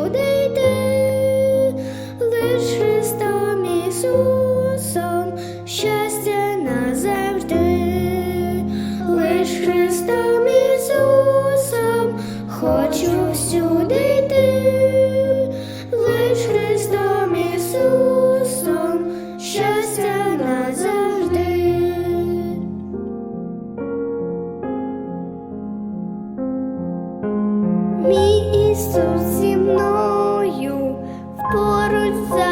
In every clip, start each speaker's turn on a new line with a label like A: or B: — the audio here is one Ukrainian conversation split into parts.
A: Всюди лиш Христом Ісусом, щастя назавжди, лиш Христом Ісусом, хочу всюди лиш Христом Ісусом, щастя назавжди. Мій Ісус зі мною поруч завжди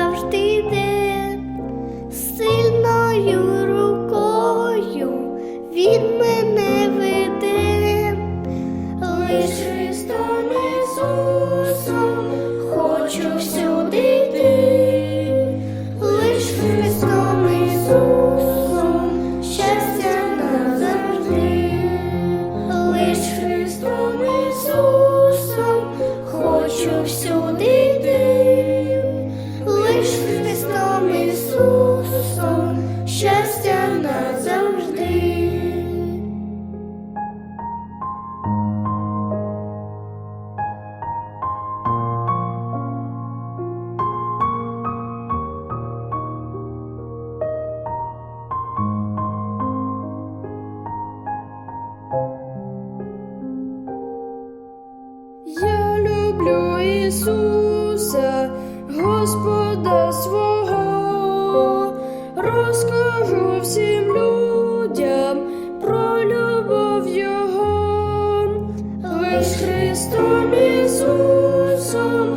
A: хочу
B: всюди люблю Ісуса, Господа свого, розкажу всім людям про любов Його, лиш Христом Ісусом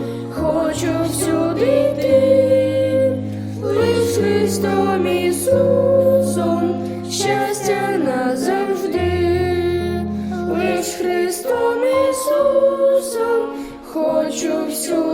B: хочу всюди